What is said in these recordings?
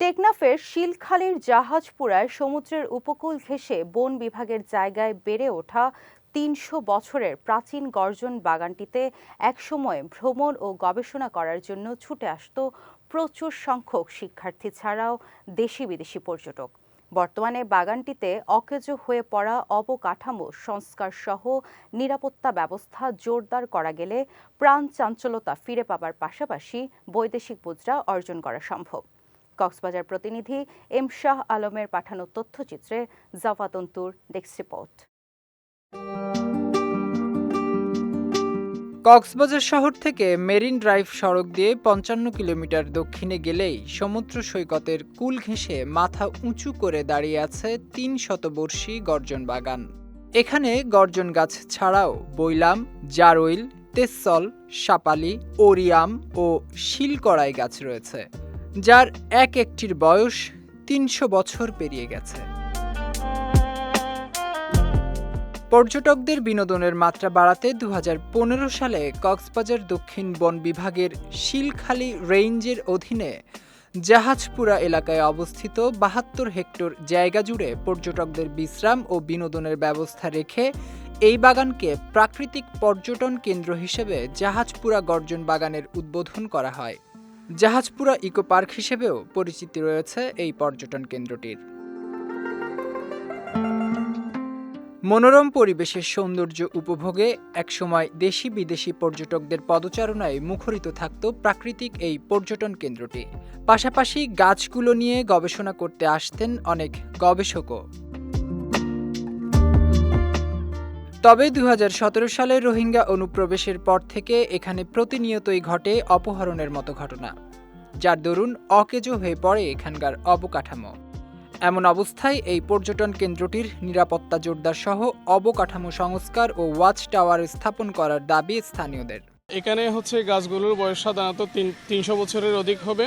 টেকনাফের শিলখালীর জাহাজপুরায় সমুদ্রের উপকূল ঘেঁষে বন বিভাগের জায়গায় বেড়ে ওঠা তিনশো বছরের প্রাচীন গর্জন বাগানটিতে একসময় ভ্রমণ ও গবেষণা করার জন্য ছুটে আসত প্রচুর সংখ্যক শিক্ষার্থী ছাড়াও দেশি বিদেশি পর্যটক। বর্তমানে বাগানটিতে অকেজো হয়ে পড়া অবকাঠামো সংস্কার সহ নিরাপত্তা ব্যবস্থা জোরদার করা গেলে প্রাণ চাঞ্চলতা ফিরে পাবার পাশাপাশি বৈদেশিক মুদ্রা অর্জন করা সম্ভব। কক্সবাজার প্রতিনিধি এম শাহ আলমের পাঠানো তথ্যচিত্রে জাফাতন্তুর ডেস্ক রিপোর্ট। কক্সবাজার শহর থেকে মেরিন ড্রাইভ সড়ক দিয়ে পঞ্চান্ন কিলোমিটার দক্ষিণে গেলেই সমুদ্র সৈকতের কুল ঘেঁষে মাথা উঁচু করে দাঁড়িয়ে আছে তিন শতবর্ষী গর্জন বাগান। এখানে গর্জন গাছ ছাড়াও বৈলাম, জারইল, তেসল, সাপালি, ওরিয়াম ও শিলকড়াই গাছ রয়েছে। যার এক একটির বয়স তিনশো বছর পেরিয়ে গেছে। পর্যটকদের বিনোদনের মাত্রা বাড়াতে দু হাজার পনেরো সালে কক্সবাজার দক্ষিণ বন বিভাগের শিলখালী রেঞ্জের অধীনে জাহাজপুরা এলাকায় অবস্থিত বাহাত্তর হেক্টর জায়গা জুড়ে পর্যটকদের বিশ্রাম ও বিনোদনের ব্যবস্থা রেখে এই বাগানকে প্রাকৃতিক পর্যটন কেন্দ্র হিসেবে জাহাজপুরা গর্জন বাগানের উদ্বোধন করা হয়। জাহাজপুরা ইকো পার্ক হিসেবেও পরিচিতি রয়েছে এই পর্যটন কেন্দ্রটির। মনোরম পরিবেশের সৌন্দর্য উপভোগে একসময় দেশি বিদেশি পর্যটকদের পদচারণায় মুখরিত থাকত প্রাকৃতিক এই পর্যটন কেন্দ্রটি। পাশাপাশি গাছগুলো নিয়ে গবেষণা করতে আসতেন অনেক গবেষকও। তবে দু সালে রোহিঙ্গা অনুপ্রবেশের পর থেকে এখানে প্রতিনিয়তই ঘটে অপহরণের মতো ঘটনা। যার দরুন অকেজো হয়ে পড়ে এখানকার অবকাঠামো। এমন অবস্থায় এই পর্যটন কেন্দ্রটির নিরাপত্তা জোরদার সহ অবকাঠামো সংস্কার ও ওয়াচ টাওয়ার স্থাপন করার দাবি স্থানীয়দের। এখানে হচ্ছে গাছগুলোর বয়স সাধারণত তিন, তিনশো বছরের অধিক হবে।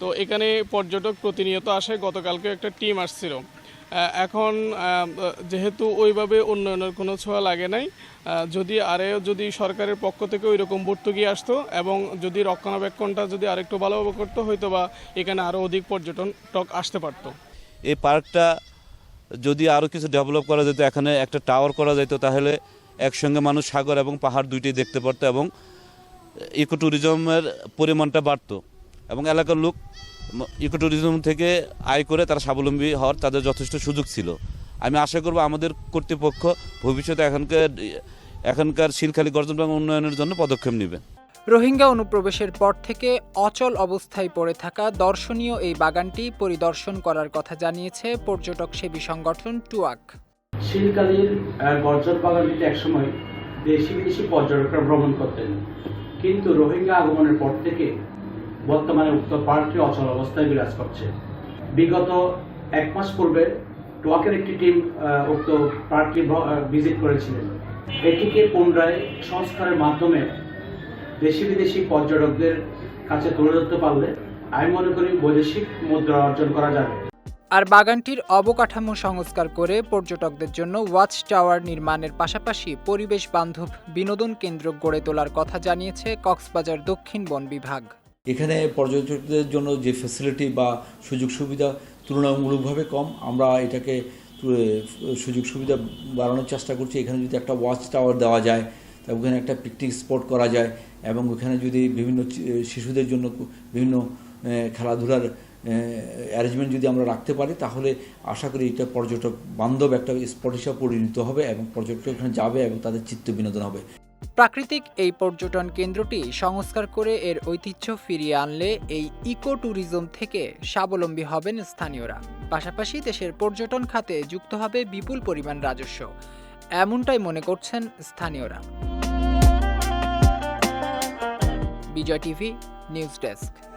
তো এখানে পর্যটক প্রতিনিয়ত আসে। গতকালকে একটা টিম আসছিল। এখন যেহেতু ওইভাবে উন্নয়নের কোনো ছোঁয়া লাগে নাই যদি আরেও যদি সরকারের পক্ষ থেকে ওই রকম ভর্তুকি আসতো এবং যদি রক্ষণাবেক্ষণটা যদি আরেকটু ভালোভাবে করতো হয়তো বা এখানে আরও অধিক পর্যটন টক আসতে পারতো। এই পার্কটা যদি আরও কিছু ডেভেলপ করা যেত, এখানে একটা টাওয়ার করা যেত, তাহলে একসঙ্গে মানুষ সাগর এবং পাহাড় দুইটি দেখতে পারতো এবং ইকো ট্যুরিজমের পরিমাণটা বাড়তো এবং এলাকার লোক ইকো ট্যুরিজম থেকে আয় করে তারা স্বাবলম্বী হওয়ার তাদের যথেষ্ট সুযোগ ছিল। আমি আশা করব আমাদের কর্তৃপক্ষ ভবিষ্যতে এখানকার এখানকার শিলখালী গর্জন বাগান উন্নয়নের জন্য পদক্ষেপ নেবে। রোহিঙ্গা অনুপ্রবেশের পর থেকে অচল অবস্থায় পড়ে থাকা দর্শনীয় এই বাগানটি পরিদর্শন করার কথা জানিয়েছে পর্যটক সেবী সংগঠন টুয়াক। আহ, গর্জন বাগানটিতে একসময় দেশি বিদেশি পর্যটকরা ভ্রমণ করতেন। কিন্তু রোহিঙ্গা আগমনের পর থেকে বর্তমানে উক্ত পার্কটি অচল অবস্থায় বিরাজ করছে। বিগত এক মাস পূর্বে টোয়াকের একটি টিম উক্ত পার্কটি ভিজিট করেছিলেন। এটিকে পুনরায় সংস্কারের মাধ্যমে দেশি বিদেশি পর্যটকদের কাছে তুলে ধরতে পারলে আমি মনে করি বৈদেশিক মুদ্রা অর্জন করা যাবে। আর বাগানটির অবকাঠামো সংস্কার করে পর্যটকদের জন্য ওয়াচ টাওয়ার নির্মাণের পাশাপাশি পরিবেশ বান্ধব বিনোদন কেন্দ্র গড়ে তোলার কথা জানিয়েছে কক্সবাজার দক্ষিণ বন বিভাগ। এখানে পর্যটকদের জন্য যে ফেসিলিটি বা সুযোগ সুবিধা তুলনামূলকভাবে কম, আমরা এটাকে সুযোগ সুবিধা বাড়ানোর চেষ্টা করছি। এখানে যদি একটা ওয়াচ টাওয়ার দেওয়া যায় তা ওখানে একটা পিকনিক স্পট করা যায়, এবং ওখানে যদি বিভিন্ন শিশুদের জন্য বিভিন্ন খেলাধুলার অ্যারেঞ্জমেন্ট যদি আমরা রাখতে পারি, তাহলে আশা করি এটা পর্যটক বান্ধব একটা স্পট হিসাবে পরিণত হবে এবং পর্যটক এখানে যাবে এবং তাদের চিত্ত বিনোদন হবে। প্রাকৃতিক এই পর্যটন কেন্দ্রটি সংস্কার করে এর ঐতিহ্য ফিরিয়ে আনলে এই ইকো ট্যুরিজম থেকে স্বাবলম্বী হবেন স্থানীয়রা। পাশাপাশি দেশের পর্যটন খাতে যুক্ত হবে বিপুল পরিমাণ রাজস্ব। এমনটাই মনে করছেন স্থানীয়রা। Bijoy TV, news desk.